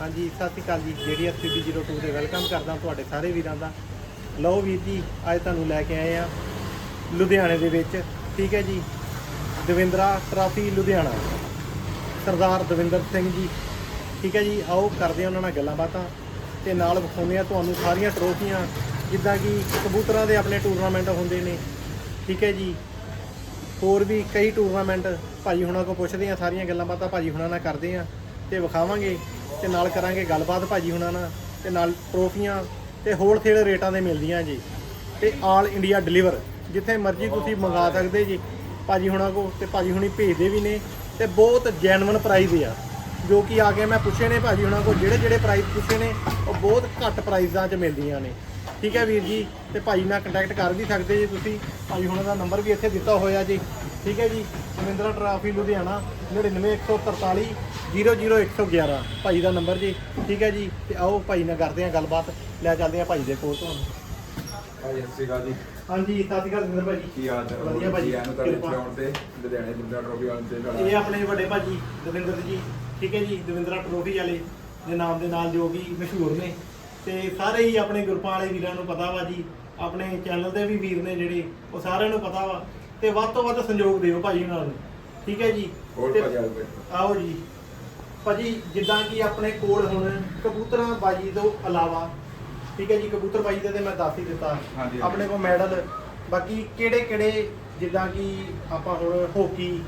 ਹਾਂਜੀ, ਸਤਿ ਸ਼੍ਰੀ ਅਕਾਲ ਜੀ। ਜੀਡੀਐਸ PB02 ਤੇ ਵੈਲਕਮ ਕਰਦਾ ਤੁਹਾਡੇ ਸਾਰੇ ਵੀਰਾਂ ਦਾ। ਲਓ ਵੀਰ ਜੀ, ਅੱਜ ਤੁਹਾਨੂੰ ਲੈ ਕੇ ਆਏ ਆ ਲੁਧਿਆਣੇ ਦੇ ਵਿੱਚ। ਠੀਕ ਹੈ ਜੀ, ਦਵਿੰਦਰਾ ਟਰਾਫੀ ਲੁਧਿਆਣਾ। ਸਰਦਾਰ ਦਵਿੰਦਰ ਸਿੰਘ ਜੀ। ਠੀਕ ਹੈ ਜੀ, ਆਓ ਕਰਦੇ ਆ ਉਹਨਾਂ ਨਾਲ ਗੱਲਾਂ ਬਾਤਾਂ ਤੇ ਨਾਲ ਵਿਖਾਉਂਦੇ ਆ ਤੁਹਾਨੂੰ ਸਾਰੀਆਂ ਟਰੋਫੀਆਂ, ਜਿੱਦਾਂ ਕਿ ਕਬੂਤਰਾਂ ਦੇ ਆਪਣੇ ਟੂਰਨਾਮੈਂਟ ਹੁੰਦੇ ਨੇ। ਠੀਕ ਹੈ ਜੀ, ਹੋਰ ਵੀ ਕਈ ਟੂਰਨਾਮੈਂਟ ਭਾਜੀ ਹੁਣਾਂ ਕੋਲ ਪੁੱਛਦੇ ਆ ਸਾਰੀਆਂ ਗੱਲਾਂ ਬਾਤਾਂ ਭਾਜੀ ਹੁਣਾਂ ਨਾਲ ਕਰਦੇ ਆ ਤੇ ਵਿਖਾਵਾਂਗੇ ਤੇ ਨਾਲ ਕਰਾਂਗੇ ਗੱਲਬਾਤ ਭਾਜੀ ਹੁਣਾਂ ਨਾਲ ਤੇ ਨਾਲ ਟਰੋਫੀਆਂ ਤੇ ਹੋਲਸੇਲ ਰੇਟਾਂ ਦੇ ਮਿਲਦੀਆਂ ਜੀ। ਤੇ ਆਲ ਇੰਡੀਆ ਡਿਲੀਵਰ, ਜਿੱਥੇ ਮਰਜ਼ੀ ਤੁਸੀਂ ਮੰਗਾ ਸਕਦੇ ਜੀ। ਭਾਜੀ ਹੁਣਾਂ ਕੋ ਤੇ ਭਾਜੀ ਹੁਣੀ ਭੇਜਦੇ ਵੀ ਨੇ ਤੇ ਬਹੁਤ ਜੈਨੂਇਨ ਪ੍ਰਾਈਸ ਆ। ਜੋ ਕਿ ਆ ਕੇ ਮੈਂ ਪੁੱਛੇ ਨੇ ਭਾਜੀ ਹੁਣਾਂ ਕੋ ਜਿਹੜੇ ਜਿਹੜੇ ਪ੍ਰਾਈਸ ਪੁੱਛੇ ਨੇ, ਉਹ ਬਹੁਤ ਘੱਟ ਪ੍ਰਾਈਸਾਂ 'ਚ ਮਿਲਦੀਆਂ ਨੇ। ਠੀਕ ਹੈ ਵੀਰ ਜੀ, ਤੇ ਭਾਈ ਨਾਲ ਕੰਟੈਕਟ ਕਰ ਵੀ ਸਕਦੇ ਜੀ ਤੁਸੀਂ। ਭਾਈ ਹੁਣਾਂ ਦਾ ਨੰਬਰ ਵੀ ਇੱਥੇ ਦਿੱਤਾ ਹੋਇਆ ਜੀ। ਠੀਕ ਹੈ ਜੀ, ਮਹਿੰਦਰਾ ਟਰਾਫੀ ਲੁਧਿਆਣਾ 99143 00111 ਭਾਈ ਦਾ ਨੰਬਰ ਜੀ ਠੀਕ ਹੈ ਜੀ? ਤੇ ਆਓ ਭਾਈ ਨਾਲ ਕਰਦੇ ਹਾਂ ਗੱਲਬਾਤ। ਲੈ ਚੱਲਦੇ ਹਾਂ ਭਾਈ ਦੇ ਕੋਲ ਤੁਹਾਨੂੰ ਭਾਈ ਸਤਿ ਸ਼੍ਰੀ ਅਕਾਲ ਜੀ। ਹਾਂਜੀ ਸਤਿ ਸ਼੍ਰੀ ਅਕਾਲ ਜਿੰਦਰ ਭਾਜੀ ਕੀ ਹਾਲ ਚਾਲ? ਵਧੀਆ ਭਾਜੀ ਇਹਨੂੰ ਤੁਹਾਡੇ ਤੇ ਲੁਧਿਆਣੇ ਜਿੰਦਾ ਟਰੋਫੀ ਵਾਲੇ ਤੇ ਇਹ ਤੁਹਾਡਾ ਆਪਣੇ ਵੱਡੇ ਭਾਜੀ ਦਵਿੰਦਰ ਜੀ। ਠੀਕ ਹੈ ਜੀ ਦਵਿੰਦਰਾ ਟਰੋਫੀ ਵਾਲੇ ਦੇ ਨਾਮ ਦੇ ਨਾਲ ਜੋ ਕਿ ਮਸ਼ਹੂਰ ਨੇ। ਤੇ ਸਾਰੇ ਹੀ ਆਪਣੇ ਗਰੁੱਪਾਂ ਵਾਲੇ ਵੀਰਾਂ ਨੂੰ ਪਤਾ ਵਾ ਜੀ। ਆਪਣੇ ਚੈਨਲ ਦੇ ਵੀ ਵੀਰ ਨੇ ਜਿਹੜੇ ਉਹ ਸਾਰਿਆਂ ਨੂੰ ਪਤਾ ਵਾ। ਤੇ ਵੱਧ ਤੋਂ ਵੱਧ ਸੰਯੋਗ ਦਿਓ ਭਾਜੀ ਉਹਨਾਂ ਨੂੰ। ਠੀਕ ਹੈ ਜੀ? ਆਓ ਜੀ। ਭਾਜੀ ਜਿੱਦਾਂ ਕਿ ਆਪਣੇ ਕੋਲ ਹੁਣ ਕਬੂਤਰਾਂ ਬਾਜੀ ਤੋਂ ਇਲਾਵਾ ਠੀਕ ਹੈ ਜੀ ਕਬੂਤਰ ਬਾਜੀ ਦਾ ਤੇ ਮੈਂ ਦੱਸ ਹੀ ਦਿੱਤਾ ਹਾਂਜੀ। ਆਪਣੇ ਕੋਲ ਮੈਡਲ ਬਾਕੀ ਕਿਹੜੇ ਕਿਹੜੇ ਜਿੱਦਾਂ ਕਿ ਆਪਾਂ ਹੁਣ ਹਾਕੀ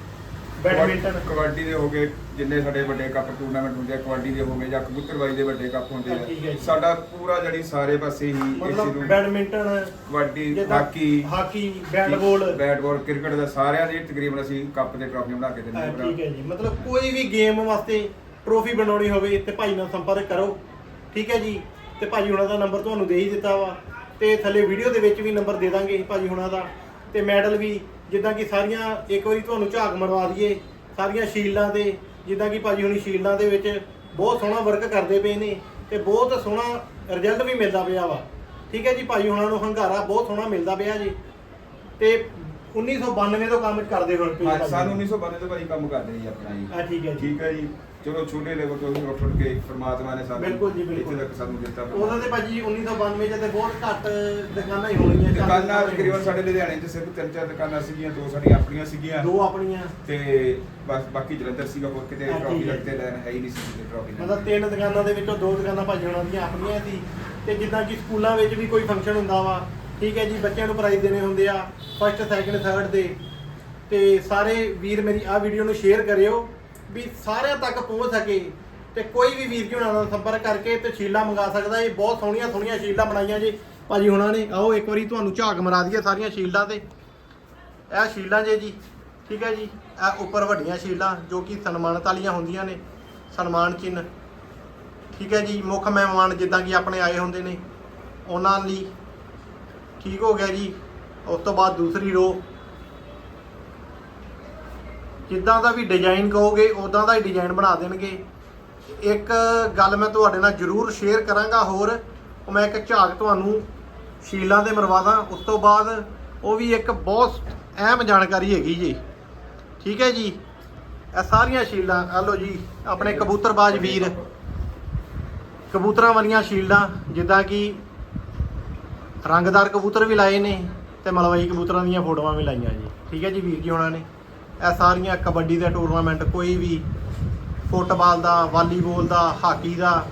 ਬੈਡਮਿੰਟਨ ਕਬੱਡੀ ਦੇ ਹੋ ਗਏ ਜਿੰਨੇ ਸਾਡੇ ਵੱਡੇ ਕੱਪ ਟੂਰਨਾਮੈਂਟ ਹੁੰਦੇ ਆ ਕਬੱਡੀ ਦੇ ਹੋ ਗਏ ਜਾਂ ਕਬੂਤਰਬਾਜੀ ਦੇ ਵੱਡੇ ਕੱਪ ਹੁੰਦੇ ਹੈ ਆ ਜੀ। ਸਾਡਾ ਪੂਰਾ ਜਿਹੜੀ ਸਾਰੇ ਪਾਸੇ ਹੀ ਇਸ ਮਤਲਬ ਚੀਜ਼ ਨੂੰ ਬੈਡਮਿੰਟਨ ਕਬੱਡੀ ਜਿੱਦਾਂ hockey hockey bat ball cricket ਦਾ ਸਾਰਿਆਂ ਦੀ ਤਕਰੀਬਨ ਅਸੀਂ ਕੱਪ ਤੇ ਟਰਾਫੀਆਂ ਬਣਾ ਕੇ ਦਿੰਦੇ ਹਾਂ, ਹਾਂ ਠੀਕ ਹੈ ਜੀ ਮਤਲਬ ਕੋਈ ਵੀ ਗੇਮ ਵਾਸਤੇ ਟਰੋਫੀ ਬਣਾਉਣੀ ਹੋਵੇ ਤੇ ਭਾਈ ਨਾਲ ਸੰਪਰਕ ਕਰੋ। ਠੀਕ ਹੈ ਜੀ? ਤੇ ਭਾਜੀ ਹੁਣਾਂ ਦਾ ਨੰਬਰ ਤੁਹਾਨੂੰ ਦੇ ਹੀ ਦਿੱਤਾ ਵਾ। ਤੇ ਥੱਲੇ ਵੀਡੀਓ ਦੇ ਵਿੱਚ ਵੀ ਨੰਬਰ ਦੇ ਦਾਂਗੇ ਭਾਜੀ ਹੁਣਾਂ ਦਾ। ਤੇ ਮੈਡਲ ਵੀ ਜਿੱਦਾਂ ਕਿ ਸਾਰੀਆਂ ਇੱਕ ਵਾਰੀ ਤੁਹਾਨੂੰ ਝਾਕ ਮਰਵਾ ਦਈਏ, ਸਾਰੀਆਂ ਸ਼ੀਲਾਂ ਦੇ, ਜਿੱਦਾਂ ਕਿ ਭਾਜੀ ਹੁਣੀ ਸ਼ੀਲਾਂ ਦੇ ਵਿੱਚ ਬਹੁਤ ਸੋਹਣਾ ਵਰਕ ਕਰਦੇ ਪਏ ਨੇ ਤੇ ਬਹੁਤ ਸੋਹਣਾ ਰਿਜ਼ਲਟ ਵੀ ਮਿਲਦਾ ਪਿਆ ਵਾ। ਠੀਕ ਹੈ ਜੀ? ਭਾਜੀ ਹੁਣਾਂ ਨੂੰ ਹੰਗਾਰਾ ਬਹੁਤ ਸੋਹਣਾ ਮਿਲਦਾ ਪਿਆ ਜੀ। ਤੇ 1992 ਤੋਂ ਕੰਮ ਕਰਦੇ ਹੋਣ ਹਾਂ। ਸਾਨੂੰ 1992 ਤੋਂ ਭਾਈ ਕੰਮ ਕਰਦੇ ਜੀ ਆਪਣਾ ਜੀ। ਹਾਂ ਠੀਕ ਹੈ ਜੀ। ਠੀਕ ਹੈ ਜੀ। ਚਲੋ ਛੋਟੇ ਲੈਵਲ ਤੋਂ ਹੀ ਉੱਠ ਉੱਠ ਕੇ ਪ੍ਰਮਾਤਮਾ ਨੇ ਸਾਨੂੰ ਬਿਲਕੁਲ ਜੀ, ਬਿਲਕੁਲ। ਇੱਥੇ ਤੱਕ ਸਾਨੂੰ ਦਿੱਤਾ ਉਹਨਾਂ ਦੇ ਭਾਜੀ 1992 ਚ ਤੇ ਬਹੁਤ ਘੱਟ ਦੁਕਾਨਾਂ ਹੀ ਹੋਣਗੀਆਂ ਦੁਕਾਨਾਂ ਤਕਰੀਬਨ ਸਾਡੇ ਲੁਧਿਆਣੇ 'ਚ ਸਿਰਫ ਤਿੰਨ ਚਾਰ ਦੁਕਾਨਾਂ ਸੀਗੀਆਂ ਦੋ ਸਾਡੀਆਂ ਆਪਣੀਆਂ ਸੀਗੀਆਂ। ਦੋ ਆਪਣੀਆਂ। ਤੇ ਬਸ ਬਾਕੀ ਜਲੰਧਰ ਸੀਗਾ ਹੋਰ ਕਿਤੇ ਟਰਾਫੀ। ਲੱਗਦੇ ਲੈਣ ਹੈ ਹੀ ਨਹੀਂ ਸੀ ਟਰਾਫੀ ਮਤਲਬ ਤਿੰਨ ਦੁਕਾਨਾਂ ਦੇ ਵਿੱਚੋਂ ਦੋ ਦੁਕਾਨਾਂ ਭਾਜੀ ਹੋਣਾਂ ਦੀਆਂ ਆਪਣੀਆਂ ਸੀ। ਤੇ ਜਿੱਦਾਂ ਕਿ ਸਕੂਲਾਂ ਵਿੱਚ ਵੀ ਕੋਈ ਫੰਕਸ਼ਨ ਹੁੰਦਾ ਵਾ ਠੀਕ ਹੈ ਜੀ, ਬੱਚਿਆਂ ਨੂੰ ਪ੍ਰਾਈਜ਼ ਦੇਣੇ ਹੁੰਦੇ ਆ ਫਸਟ ਸੈਕਿੰਡ ਥਰਡ ਦੇ। ਤੇ ਸਾਰੇ ਵੀਰ ਮੇਰੀ ਆਹ ਵੀਡੀਓ ਨੂੰ ਸ਼ੇਅਰ ਕਰਿਓ ਵੀ ਸਾਰਿਆਂ ਤੱਕ ਪਹੁੰਚ ਸਕੇ ਤੇ ਕੋਈ ਵੀ ਵੀਰ ਜੀ ਹੁਣਾਂ ਨਾਲ ਸੰਪਰਕ ਕਰਕੇ ਤੇ ਸ਼ੀਲਾ ਮੰਗਾ ਸਕਦਾ ਇਹ ਬਹੁਤ ਸੋਹਣੀਆਂ ਸੋਹਣੀਆਂ ਸ਼ੀਲਡਾਂ ਬਣਾਈਆਂ ਜੀ। ਭਾਜੀ ਹੁਣਾਂ ਨੇ, ਆਓ ਇੱਕ ਵਾਰੀ ਤੁਹਾਨੂੰ ਝਾਕ ਮਰਾ ਦਈਏ ਸਾਰੀਆਂ ਸ਼ੀਲਾਂ ਤੇ। ਇਹ ਸ਼ੀਲਾਂ ਜੇ ਜੀ, ਠੀਕ ਹੈ ਜੀ, ਇਹ ਉੱਪਰ ਵੱਡੀਆਂ ਸ਼ੀਲਾਂ ਜੋ ਕਿ ਸਨਮਾਨਤ ਵਾਲੀਆਂ ਹੁੰਦੀਆਂ ਨੇ, ਸਨਮਾਨ ਚਿੰਨ ਠੀਕ ਹੈ ਜੀ, ਮੁੱਖ ਮਹਿਮਾਨ ਜਿੱਦਾਂ ਕਿ ਆਪਣੇ ਆਏ ਹੁੰਦੇ ਨੇ, ਉਹਨਾਂ ਲਈ ਠੀਕ ਹੋ ਗਿਆ ਜੀ। ਉਸ ਤੋਂ ਬਾਅਦ ਦੂਸਰੀ ਰੋ ਜਿੱਦਾਂ ਦਾ ਵੀ ਡਿਜ਼ਾਈਨ ਕਹੋਗੇ ਉਦਾਂ ਦਾ ਹੀ ਡਿਜ਼ਾਈਨ ਬਣਾ ਦੇਣਗੇ। ਇੱਕ ਗੱਲ ਮੈਂ ਤੁਹਾਡੇ ਨਾਲ ਜ਼ਰੂਰ ਸ਼ੇਅਰ ਕਰਾਂਗਾ ਹੋਰ। ਉਹ ਮੈਂ ਇੱਕ ਝਾਕ ਤੁਹਾਨੂੰ ਸ਼ੀਲਾਂ ਦੇ ਮਰਵਾਦਾ ਉਸ ਤੋਂ ਬਾਅਦ ਉਹ ਵੀ ਇੱਕ ਬਹੁਤ ਅਹਿਮ ਜਾਣਕਾਰੀ ਹੈਗੀ ਜੀ। ਠੀਕ ਹੈ ਜੀ? ਇਹ ਸਾਰੀਆਂ ਸ਼ੀਲਾਂ ਆ ਲਓ ਜੀ, ਆਪਣੇ ਕਬੂਤਰਬਾਜ਼ ਵੀਰ। ਕਬੂਤਰਾਂ ਵਾਲੀਆਂ ਸ਼ੀਲਾਂ, ਜਿੱਦਾਂ ਕਿ ਰੰਗਦਾਰ ਕਬੂਤਰ ਵੀ ਲਾਏ ਨੇ ਤੇ ਮਲਵਈ ਕਬੂਤਰਾਂ ਦੀਆਂ ਫੋਟੋਆਂ ਵੀ ਲਾਈਆਂ ਜੀ। ਠੀਕ ਹੈ ਜੀ ਵੀਰ ਜੀ ਉਹਨਾਂ ਨੇ। ਇਹ ਸਾਰੀਆਂ ਕਬੱਡੀ ਦੇ ਟੂਰਨਾਮੈਂਟ, ਕੋਈ ਵੀ ਫੁੱਟਬਾਲ ਦਾ, ਵਾਲੀਬਾਲ ਦਾ, ਹਾਕੀ ਦਾ,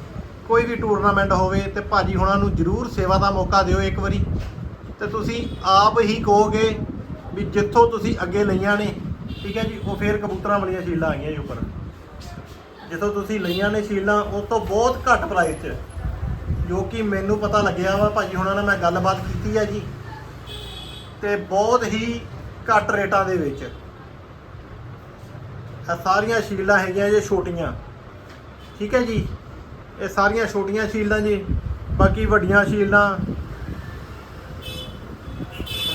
ਕੋਈ ਵੀ ਟੂਰਨਾਮੈਂਟ ਹੋਵੇ ਤੇ ਭਾਜੀ ਹੁਣਾਂ ਨੂੰ ਜ਼ਰੂਰ ਸੇਵਾ ਦਾ ਮੌਕਾ ਦਿਓ ਇੱਕ ਵਾਰੀ। ਤੇ ਤੁਸੀਂ ਆਪ ਹੀ ਕਹੋਗੇ ਵੀ ਜਿੱਥੋਂ ਤੁਸੀਂ ਅੱਗੇ ਲਈਆਂ ਨੇ, ਠੀਕ ਹੈ ਜੀ, ਉਹ ਫੇਰ ਕਬੂਤਰਾਂ ਵਾਲੀਆਂ ਸ਼ੀਲਡਾਂ ਆ ਗਈਆਂ ਜੀ ਉੱਪਰ। ਜਿੱਥੋਂ ਤੁਸੀਂ ਲਈਆਂ ਨੇ ਸ਼ੀਲਡਾਂ, ਉਹ ਤੋਂ ਬਹੁਤ ਘੱਟ ਪ੍ਰਾਈਸ 'ਚ ਜੋ ਕਿ ਮੈਨੂੰ ਪਤਾ ਲੱਗਿਆ ਵਾ ਭਾਜੀ ਹੁਣਾਂ ਨਾਲ ਮੈਂ ਗੱਲਬਾਤ ਕੀਤੀ ਹੈ ਜੀ। ਤੇ ਬਹੁਤ ਹੀ ਘੱਟ ਰੇਟਾਂ ਦੇ ਵਿੱਚ ਇਹ ਸਾਰੀਆਂ ਸ਼ੀਲਡਾਂ ਹੈਗੀਆਂ ਜੇ ਛੋਟੀਆਂ। ਠੀਕ ਹੈ ਜੀ? ਇਹ ਸਾਰੀਆਂ ਛੋਟੀਆਂ ਸ਼ੀਲਡਾਂ ਜੀ, ਬਾਕੀ ਵੱਡੀਆਂ ਸ਼ੀਲਾਂ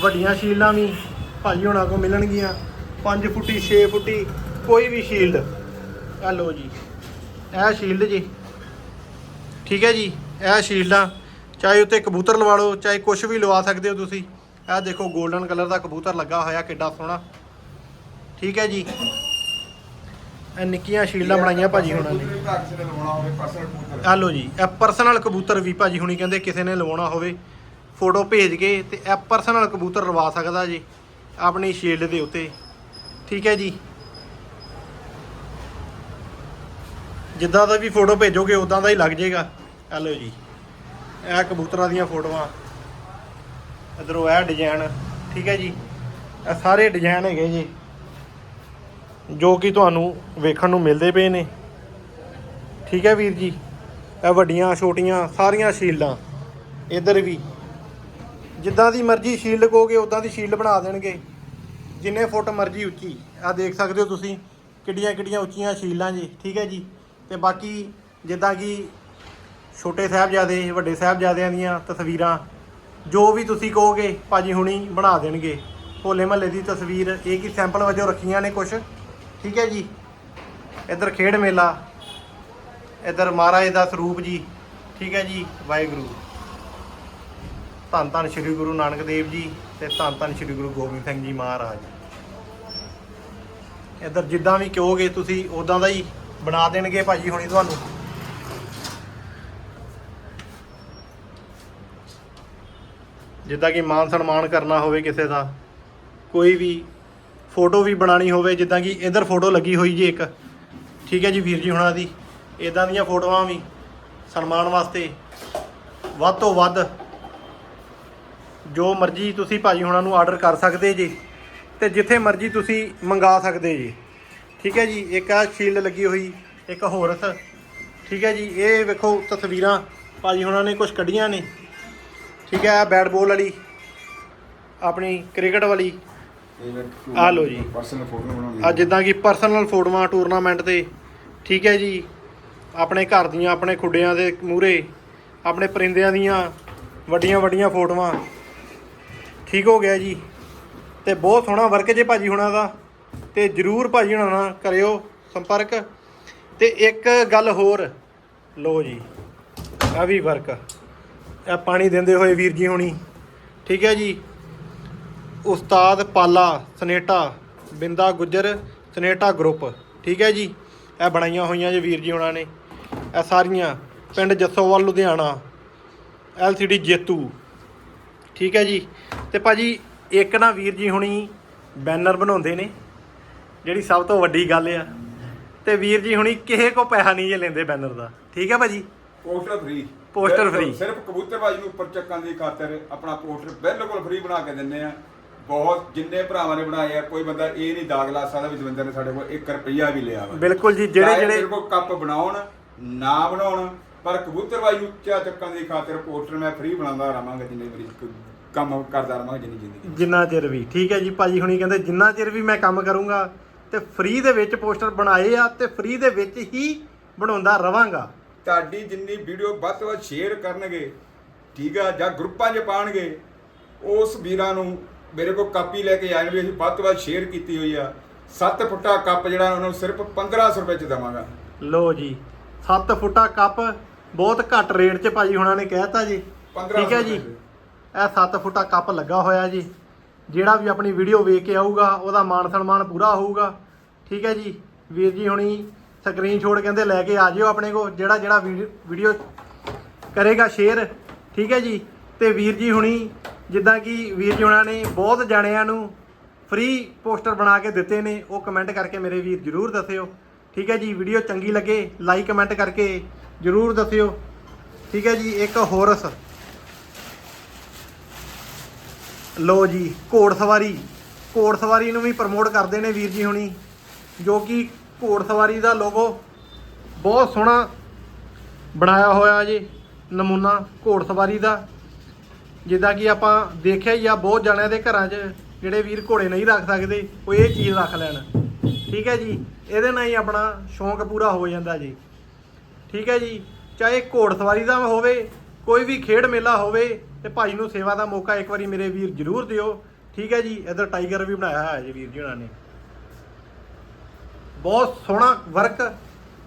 ਵੱਡੀਆਂ ਸ਼ੀਲਾਂ ਵੀ ਭਾਜੀ ਹੁਣਾਂ ਕੋਲ ਮਿਲਣਗੀਆਂ। 5 ਫੁੱਟੀ 6 ਫੁੱਟੀ, ਕੋਈ ਵੀ ਸ਼ੀਲਡ। ਇਹ ਲਓ ਜੀ, ਇਹ ਸ਼ੀਲਡ ਜੀ। ਠੀਕ ਹੈ ਜੀ? ਇਹ ਸ਼ੀਲਡਾਂ, ਚਾਹੇ ਉੱਤੇ ਕਬੂਤਰ ਲਵਾ ਲਓ, ਚਾਹੇ ਕੁਝ ਵੀ ਲਵਾ ਸਕਦੇ ਹੋ ਤੁਸੀਂ। ਇਹ ਦੇਖੋ 골ਡਨ ਕਲਰ ਦਾ ਕਬੂਤਰ ਲੱਗਾ ਹੋਇਆ, ਕਿੱਡਾ ਸੋਹਣਾ। ਠੀਕ ਹੈ ਜੀ। ਇਹ ਨਿੱਕੀਆਂ ਸ਼ੀਲਡਾਂ ਬਣਾਈਆਂ ਭਾਜੀ ਹੁਣਾਂ ਨੇ। ਕਬੂਤਰ ਆ ਲਓ ਜੀ, ਇਹ ਪਰਸਨਲ ਕਬੂਤਰ ਵੀ ਭਾਜੀ ਹੁਣੀ ਕਹਿੰਦੇ ਕਿਸੇ ਨੇ ਲਵਾਉਣਾ ਹੋਵੇ। ਫੋਟੋ ਭੇਜ ਕੇ ਤੇ ਇਹ ਪਰਸਨਲ ਕਬੂਤਰ ਲਵਾ ਸਕਦਾ ਜੀ, ਆਪਣੀ ਸ਼ੀਲਡ ਦੇ ਉੱਤੇ। ਠੀਕ ਹੈ ਜੀ। ਜਿੱਦਾਂ ਦਾ ਵੀ ਫੋਟੋ ਭੇਜੋਗੇ, ਉਦਾਂ ਦਾ ਹੀ ਲੱਗ ਜਾਏਗਾ। ਆ ਲਓ ਜੀ। ਇਹ ਕਬੂਤਰਾਂ ਦੀਆਂ ਫੋਟੋਆਂ। ਇਧਰੋਂ ਇਹ ਡਿਜ਼ਾਈਨ ਠੀਕ ਹੈ ਜੀ? ਇਹ ਸਾਰੇ ਡਿਜ਼ਾਈਨ ਹੈਗੇ ਜੀ, ਜੋ ਕਿ ਤੁਹਾਨੂੰ ਵੇਖਣ ਨੂੰ ਮਿਲਦੇ ਪਏ ਨੇ। ਠੀਕ ਹੈ ਵੀਰ ਜੀ? ਇਹ ਵੱਡੀਆਂ, ਛੋਟੀਆਂ, ਸਾਰੀਆਂ ਸ਼ੀਲਡਾਂ। ਇੱਧਰ ਵੀ। ਜਿੱਦਾਂ ਦੀ ਮਰਜ਼ੀ ਸ਼ੀਲਡ ਕਹੋਗੇ ਉਦਾਂ ਦੀ ਸ਼ੀਲਡ ਬਣਾ ਦੇਣਗੇ। ਜਿੰਨੇ ਫੁੱਟ ਮਰਜ਼ੀ ਉੱਚੀ। ਆ ਦੇਖ ਸਕਦੇ ਹੋ ਤੁਸੀਂ ਕਿੱਡੀਆਂ ਕਿੱਡੀਆਂ ਉੱਚੀਆਂ ਸ਼ੀਲਾਂ ਜੀ। ਠੀਕ ਹੈ ਜੀ? ਤੇ ਬਾਕੀ ਜਿੱਦਾਂ ਕਿ ਛੋਟੇ ਸਾਹਿਬਜ਼ਾਦੇ, ਵੱਡੇ ਸਾਹਿਬਜ਼ਾਦਿਆਂ ਦੀਆਂ ਤਸਵੀਰਾਂ, ਜੋ ਵੀ ਤੁਸੀਂ ਕਹੋਗੇ, ਭਾਜੀ ਹੁਣੀ ਬਣਾ ਦੇਣਗੇ। ਹੋਲੇ ਮਹੱਲੇ ਦੀ ਤਸਵੀਰ, ਇਹ ਕੀ ਸੈਂਪਲ ਵਜੋਂ ਰੱਖੀਆਂ ਨੇ ਕੁਝ ਠੀਕ ਹੈ ਜੀ? ਇੱਧਰ ਖੇਡ ਮੇਲਾ, ਇੱਧਰ ਮਹਾਰਾਜ ਦਾ ਸਰੂਪ ਜੀ। ਠੀਕ ਹੈ ਜੀ? ਵਾਹਿਗੁਰੂ। ਧੰਨ ਧੰਨ ਸ੍ਰੀ ਗੁਰੂ ਨਾਨਕ ਦੇਵ ਜੀ ਤੇ ਧੰਨ ਧੰਨ ਸ੍ਰੀ ਗੁਰੂ ਗੋਬਿੰਦ ਸਿੰਘ ਜੀ ਮਹਾਰਾਜ। ਇੱਧਰ ਜਿੱਦਾਂ ਵੀ ਕਹੋਗੇ ਤੁਸੀਂ ਉਦਾਂ ਦਾ ਹੀ ਬਣਾ ਦੇਣਗੇ ਭਾਜੀ ਹੁਣੀ ਤੁਹਾਨੂੰ। ਜਿੱਦਾਂ ਕਿ ਮਾਨ ਸਨਮਾਨ ਕਰਨਾ ਹੋਵੇ ਕਿਸੇ ਦਾ, ਕੋਈ ਵੀ ਫੋਟੋ ਵੀ ਬਣਾਣੀ ਹੋਵੇ, ਜਿੱਦਾਂ ਕਿ ਇਧਰ ਫੋਟੋ ਲੱਗੀ ਹੋਈ ਜੀ ਇੱਕ। ਠੀਕ ਹੈ ਜੀ ਵੀਰ ਜੀ ਹੁਣਾਂ ਦੀ। ਇਦਾਂ ਦੀਆਂ ਫੋਟੋਆਂ ਵੀ ਸਨਮਾਨ ਵਾਸਤੇ ਵੱਧ ਤੋਂ ਵੱਧ ਜੋ ਮਰਜ਼ੀ ਤੁਸੀਂ ਭਾਜੀ ਹੁਣਾਂ ਨੂੰ ਆਰਡਰ ਕਰ ਸਕਦੇ ਜੀ ਤੇ ਜਿੱਥੇ ਮਰਜ਼ੀ ਤੁਸੀਂ ਮੰਗਾ ਸਕਦੇ ਜੀ। ਠੀਕ ਹੈ ਜੀ, ਇੱਕ ਆ ਸ਼ੀਲਡ ਲੱਗੀ ਹੋਈ, ਇੱਕ ਹੋਰਸ ਠੀਕ ਹੈ ਜੀ, ਇਹ ਵੇਖੋ ਤਸਵੀਰਾਂ ਭਾਜੀ ਹੁਣਾਂ ਨੇ ਕੁਝ ਕੱਢੀਆਂ ਨੇ। ਠੀਕ ਹੈ ਬੈਟ ਬਾਲ ਵਾਲੀ ਆਪਣੀ ਕ੍ਰਿਕਟ ਵਾਲੀ। ਆਹ ਲਓ ਜੀ। ਪਰਸਨਲ ਫੋਟੋ ਬਣਾਉਣੀ ਆ ਜਿੱਦਾਂ ਕਿ ਪਰਸਨਲ ਫੋਟੋਆਂ ਟੂਰਨਾਮੈਂਟ ਤੇ। ਠੀਕ ਹੈ ਜੀ। ਆਪਣੇ ਘਰ ਦੀਆਂ ਆਪਣੇ ਖੁੱਡਿਆਂ ਦੇ ਮੂਹਰੇ ਆਪਣੇ ਪਰਿੰਦਿਆਂ ਦੀਆਂ ਵੱਡੀਆਂ ਵੱਡੀਆਂ ਫੋਟੋਆਂ। ਠੀਕ ਹੋ ਗਿਆ ਜੀ। ਤੇ ਬਹੁਤ ਸੋਹਣਾ ਵਰਕ ਜੇ ਭਾਜੀ ਹੁਣਾਂ ਦਾ। ਤੇ ਜਰੂਰ ਭਾਜੀ ਹੁਣਾਂ ਨਾਲ ਕਰਿਓ ਸੰਪਰਕ। ਤੇ ਇੱਕ ਗੱਲ ਹੋਰ। ਲੋ ਜੀ। ਆ ਵੀ ਵਰਕ ਪਾਣੀ ਦਿੰਦੇ ਹੋਏ ਵੀਰ ਜੀ ਹੋਣੀ। ਠੀਕ ਹੈ ਜੀ। ਉਸਤਾਦ ਪਾਲਾ, ਸਨੇਟਾ, ਬਿੰਦਾ ਗੁੱਜਰ, ਸਨੇਟਾ ਗਰੁੱਪ। ਠੀਕ ਹੈ ਜੀ। ਇਹ ਬਣਾਈਆਂ ਹੋਈਆਂ ਜੀ ਵੀਰ ਜੀ ਹੋਣਾ ਨੇ। ਇਹ ਸਾਰੀਆਂ ਪਿੰਡ ਜੱਸੋਵਾਲ, ਲੁਧਿਆਣਾ, ਐਲਸੀਡੀ, ਜੇਤੂ। ਠੀਕ ਹੈ ਜੀ। ਤੇ ਭਾਜੀ ਇੱਕ ਨਾ ਵੀਰ ਜੀ ਹੁਣੀ ਬੈਨਰ ਬਣਾਉਂਦੇ ਨੇ, ਜਿਹੜੀ ਸਭ ਤੋਂ ਵੱਡੀ ਗੱਲ ਆ। ਤੇ ਵੀਰ ਜੀ ਹੁਣੀ ਕਿਸੇ ਕੋ ਪੈਸਾ ਨਹੀਂ ਜੇ ਲੈਂਦੇ ਬੈਨਰ ਦਾ। ਠੀਕ ਹੈ ਭਾਜੀ। Poster free Poster free। ਸਿਰਫ ਕਬੂਤਰਬਾਜੀ ਨੂੰ ਉੱਪਰ ਚੱਕਣ ਦੀ ਖਾਤਰ ਆਪਣਾ ਪੋਸਟਰ ਬਿਲਕੁਲ ਫ੍ਰੀ ਬਣਾ ਕੇ ਦਿੰਨੇ ਆ। ਬਹੁਤ ਜਿੰਨੇ ਭਰਾਵਾਂ ਨੇ ਬਣਾਏ ਆ ਕੋਈ ਬੰਦਾ ਇਹ ਨਹੀਂ ਦਾਗ ਲਾ ਸਕਦਾ ਵੀ ਜਵਿੰਦਰ ਨੇ ਸਾਡੇ ਕੋਲ 1 ਰੁਪਈਆ ਵੀ ਲਿਆ ਵਾ। ਬਿਲਕੁਲ ਜੀ ਜਿਹੜੇ ਚਾਹੇ ਜਿਹੜੇ ਤੇਰੇ ਕੋਲ ਕੱਪ ਬਣਾਉਣ ਨਾ ਬਣਾਉਣ ਪਰ ਕਬੂਤਰਬਾਜੀ ਉੱਚਾ ਚੱਕਣ ਦੀ ਖਾਤਰ ਪੋਸਟਰ ਮੈਂ ਫ੍ਰੀ ਬਣਾਉਂਦਾ ਰਹਾਂਗਾ ਜਿੰਨੇ ਮੇਰੀ ਕ- ਕੰਮ ਕਰਦਾ ਰਹਾਂਗਾ ਜਿੰਨੀ ਜ਼ਿੰਦਗੀ ਜਿੰਨਾ ਚਿਰ ਵੀ। ਠੀਕ ਹੈ ਜੀ ਭਾਜੀ ਹੁਣੀ ਕਹਿੰਦੇ ਜਿੰਨਾ ਚਿਰ ਵੀ ਮੈਂ ਕੰਮ ਕਰੂੰਗਾ ਤੇ ਫ੍ਰੀ ਦੇ ਵਿੱਚ ਪੋਸਟਰ ਬਣਾਏ ਆ ਤੇ ਫ੍ਰੀ ਦੇ ਵਿੱਚ ਹੀ ਬਣਾਉਂਦਾ ਰਵਾਂਗਾ ਤੁਹਾਡੀ ਜਿੰਨੀ ਵੀਡੀਓ ਵੱਧ ਤੋਂ ਵੱਧ ਸ਼ੇਅਰ ਕਰਨਗੇ ਠੀਕ ਆ ਜਾਂ ਗਰੁੱਪਾਂ 'ਚ ਪਾਣਗੇ ਉਸ ਵੀਰਾਂ ਨੂੰ ਮੇਰੇ ਕੋਲ ਕਾਪੀ ਲੈ ਕੇ ਆਏ ਵੀ ਅਸੀਂ ਵੱਧ ਤੋਂ ਵੱਧ ਸ਼ੇਅਰ ਕੀਤੀ ਹੋਈ ਆ। 7 ਫੁੱਟਾ ਕੱਪ ਜਿਹੜਾ ਉਹਨਾਂ ਨੂੰ ਸਿਰਫ 1500 ਰੁਪਏ 'ਚ ਦੇਵਾਂਗਾ। ਲੋ ਜੀ 7 ਫੁੱਟਾ ਕੱਪ ਬਹੁਤ ਘੱਟ ਰੇਟ 'ਚ ਭਾਜੀ ਹੁਣਾਂ ਨੇ ਕਹਿਤਾ ਜੀ। 1500 ਠੀਕ ਹੈ ਜੀ ਇਹ 7 ਫੁੱਟਾ ਕੱਪ ਲੱਗਾ ਹੋਇਆ ਜੀ। ਜਿਹੜਾ ਵੀ ਆਪਣੀ ਵੀਡੀਓ ਵੇਖ ਕੇ ਆਊਗਾ ਉਹਦਾ ਮਾਣ ਸਨਮਾਨ ਪੂਰਾ ਹੋਊਗਾ। ਠੀਕ ਹੈ ਜੀ ਵੀਰ ਜੀ ਹੁਣੀ ਸਕਰੀਨਸ਼ਾਟ ਕਹਿੰਦੇ ਲੈ ਕੇ ਆ ਜਿਓ ਆਪਣੇ ਕੋ ਜਿਹੜਾ ਜਿਹੜਾ ਵੀਡੀਓ ਕਰੇਗਾ ਸ਼ੇਅਰ, ਠੀਕ ਹੈ ਜੀ? ਤੇ ਵੀਰ ਜੀ ਹੁਣੀ, ਜਿੱਦਾਂ ਕਿ ਵੀਰ ਜੀ ਹੁਣਾਂ ਨੇ ਬਹੁਤ ਜਾਣਿਆਂ ਨੂੰ ਫ੍ਰੀ ਪੋਸਟਰ ਬਣਾ ਕੇ ਦਿੱਤੇ ਨੇ, ਉਹ ਕਮੈਂਟ ਕਰਕੇ ਮੇਰੇ ਵੀਰ ਜਰੂਰ ਦੱਸਿਓ, ਠੀਕ ਹੈ ਜੀ? ਵੀਡੀਓ ਚੰਗੀ ਲੱਗੇ ਲਾਈਕ ਕਮੈਂਟ ਕਰਕੇ ਜਰੂਰ ਦੱਸਿਓ, ਠੀਕ ਹੈ ਜੀ? ਇੱਕ ਹੋਰਸ ਲੋ ਜੀ, ਘੋੜ ਸਵਾਰੀ ਘੋੜ ਸਵਾਰੀ ਨੂੰ ਵੀ ਪ੍ਰਮੋਟ ਕਰਦੇ ਨੇ ਵੀਰ ਜੀ ਹੁਣੀ, ਜੋ ਕਿ ਘੋੜ ਸਵਾਰੀ ਦਾ ਲੋਗੋ। ਬਹੁਤ ਸੋਹਣਾ ਬਣਾਇਆ ਹੋਇਆ ਜੀ, ਨਮੂਨਾ ਘੋੜ ਸਵਾਰੀ ਦਾ। ਜਿੱਦਾਂ ਕਿ ਆਪਾਂ ਦੇਖਿਆ ਹੀ ਆ, ਬਹੁਤ ਜਣਿਆਂ ਦੇ ਘਰਾਂ 'ਚ ਜਿਹੜੇ ਵੀਰ ਘੋੜੇ ਨਹੀਂ ਰੱਖ ਸਕਦੇ, ਉਹ ਇਹ ਚੀਜ਼ ਰੱਖ ਲੈਣ। ਠੀਕ ਹੈ ਜੀ? ਇਹਦੇ ਨਾਲ ਹੀ ਆਪਣਾ ਸ਼ੌਂਕ ਪੂਰਾ ਹੋ ਜਾਂਦਾ ਜੀ। ਠੀਕ ਹੈ ਜੀ? ਚਾਹੇ ਘੋੜ ਸਵਾਰੀ ਦਾ ਹੋਵੇ, ਕੋਈ ਵੀ ਖੇਡ ਮੇਲਾ ਹੋਵੇ, ਤੇ ਭਾਈ ਨੂੰ ਸੇਵਾ ਦਾ ਮੌਕਾ ਇੱਕ ਵਾਰੀ ਮੇਰੇ ਵੀਰ ਜਰੂਰ ਦਿਓ। ਠੀਕ ਹੈ ਜੀ? ਇਧਰ ਟਾਈਗਰ ਵੀ ਬਣਾਇਆ ਹੋਇਆ ਜੀ ਵੀਰ ਜੀ ਉਹਨਾਂ ਨੇ। ਬਹੁਤ ਸੋਹਣਾ ਵਰਕ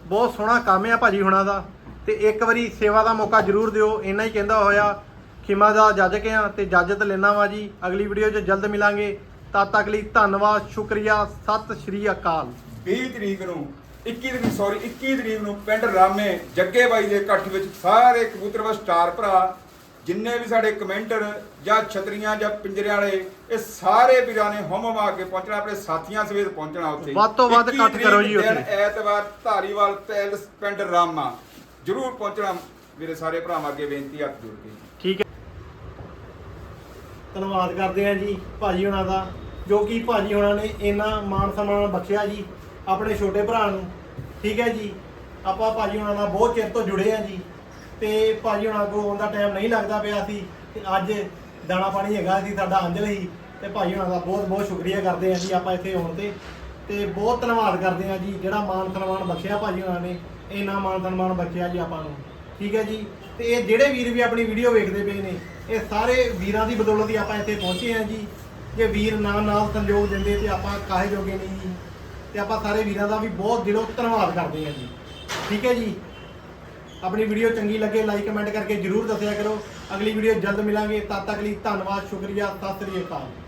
ਬਹੁਤ ਸੋਹਣਾ ਕੰਮ ਆ ਭਾਜੀ ਹੁਣਾਂ ਦਾ। ਤੇ ਇੱਕ ਵਾਰੀ ਸੇਵਾ ਦਾ ਮੌਕਾ ਜਰੂਰ ਦਿਓ, ਇੰਨਾ ਹੀ ਕਹਿੰਦਾ ਹੋਇਆ। ਖਿਮਾ ਦਾ ਜੱਜ ਕੇ ਆ ਤੇ ਇਜਾਜ਼ਤ ਲੈਣਾ ਵਾ ਜੀ। ਅਗਲੀ ਵੀਡੀਓ 'ਚ ਜਲਦ ਮਿਲਾਂਗੇ। ਤਦ ਤੱਕ ਲਈ ਧੰਨਵਾਦ, ਸ਼ੁਕਰੀਆ, ਸਤਿ ਸ਼੍ਰੀ ਅਕਾਲ। 20 ਤਰੀਕ ਨੂੰ 21 ਤਰੀਕ ਸੌਰੀ 21 ਤਰੀਕ ਨੂੰ ਪਿੰਡ ਰਾਮੇ ਜੱਗੇ ਬਾਈ ਦੇ ਇਕੱਠ ਵਿੱਚ ਸਾਰੇ ਕਬੂਤਰ ਕਬੂਤਰਬਸ ਸਟਾਰ ਭਰਾ ਜਿੰਨੇ ਵੀ ਸਾਡੇ ਕਮੈਂਟਰ ਜਾਂ ਛਤਰੀਆਂ ਜਾਂ ਪਿੰਜਰੇ ਵਾਲੇ ਇਹ ਸਾਰੇ ਵੀਰਾਂ ਨੇ ਹਮ ਹਮਾ ਕੇ ਪਹੁੰਚਣਾ ਆਪਣੇ ਸਾਥੀਆਂ ਸਮੇਤ ਪਹੁੰਚਣਾ ਉੱਥੇ। ਵੱਧ ਤੋਂ ਵੱਧ 21 ਇਕੱਠ ਕਰੋ ਜੀ ਉੱਥੇ। ਐਤਵਾਰ ਧਾਰੀਵਾਲ ਪੈਲਸ ਪਿੰਡ ਰਾਮਾ। ਜਰੂਰ ਪਹੁੰਚਣਾ ਮੇਰੇ ਸਾਰੇ ਭਰਾਵਾਂ ਅੱਗੇ ਬੇਨਤੀ ਹੱਥ ਜੋੜ ਕੇ। ਠੀਕ ਹੈ। ਧੰਨਵਾਦ ਕਰਦੇ ਆ ਜੀ ਭਾਜੀ ਹੁਣਾਂ ਦਾ ਜੋ ਕਿ ਭਾਜੀ ਹੁਣਾਂ ਨੇ ਇੰਨਾ ਮਾਣ ਸਨਮਾਨ ਬਖਸ਼ਿਆ ਜੀ ਆਪਣੇ ਛੋਟੇ ਭਰਾ ਨੂੰ। ਠੀਕ ਹੈ ਜੀ ਆਪਾਂ ਭਾਜੀ ਹੁਣਾਂ ਨਾਲ ਬਹੁਤ ਚਿਰ ਤੋਂ ਜੁੜੇ ਆ ਜੀ। ਤੇ ਭਾਜੀ ਹੁਣਾਂ ਕੋਲ ਆਉਣ ਦਾ ਟਾਈਮ ਨਹੀਂ ਲੱਗਦਾ ਪਿਆ ਸੀ ਤੇ ਅੱਜ ਦਾਣਾ ਪਾਣੀ ਹੈਗਾ ਸੀ, ਸਾਡਾ ਅੰਜਲ ਹੀ ਤੇ ਭਾਜੀ ਹੁਣਾਂ ਦਾ ਬਹੁਤ ਬਹੁਤ ਸ਼ੁਕਰੀਆ ਕਰਦੇ ਆ ਜੀ ਆਪਾਂ ਇੱਥੇ ਆਉਣ ਤੇ। ਤੇ ਬਹੁਤ ਧੰਨਵਾਦ ਕਰਦੇ ਆ ਜੀ, ਜਿਹੜਾ ਮਾਨ ਸਨਮਾਨ ਬਖਸ਼ਿਆ ਭਾਜੀ ਹੁਣਾਂ ਨੇ, ਇੰਨਾ ਮਾਨ ਸਨਮਾਨ ਬਖਸ਼ਿਆ ਜੀ ਆਪਾਂ ਨੂੰ। ਠੀਕ ਹੈ ਜੀ? ਤੇ ਇਹ ਜਿਹੜੇ ਵੀਰ ਵੀ ਆਪਣੀ ਵੀਡੀਓ ਵੇਖਦੇ ਪਏ ਨੇ, ਇਹ ਸਾਰੇ ਵੀਰਾਂ ਦੀ ਬਦੌਲਤ ਹੀ ਆਪਾਂ ਇੱਥੇ ਪਹੁੰਚੇ ਹਾਂ ਜੀ। ਜੇ ਵੀਰ ਨਾਲ ਨਾਲ ਸੰਯੋਗ ਦਿੰਦੇ ਤੇ ਆਪਾਂ ਕਾਹੇ ਜੋਗੇ ਨਹੀਂ ਜੀ। ਤੇ ਆਪਾਂ ਸਾਰੇ ਵੀਰਾਂ ਦਾ ਵੀ ਬਹੁਤ ਦਿਲੋਂ ਧੰਨਵਾਦ ਕਰਦੇ ਹਾਂ ਜੀ। ਠੀਕ ਹੈ ਜੀ? ਆਪਣੀ ਵੀਡੀਓ ਚੰਗੀ ਲੱਗੇ ਲਾਈਕ ਕਮੈਂਟ ਕਰਕੇ ਜਰੂਰ ਦੱਸਿਆ ਕਰੋ। ਅਗਲੀ ਵੀਡੀਓ ਜਲਦ ਮਿਲਾਂਗੇ। ਤਦ ਤੱਕ ਲਈ ਧੰਨਵਾਦ, ਸ਼ੁਕਰੀਆ। ਸਤਿ ਸ੍ਰੀ ਅਕਾਲ।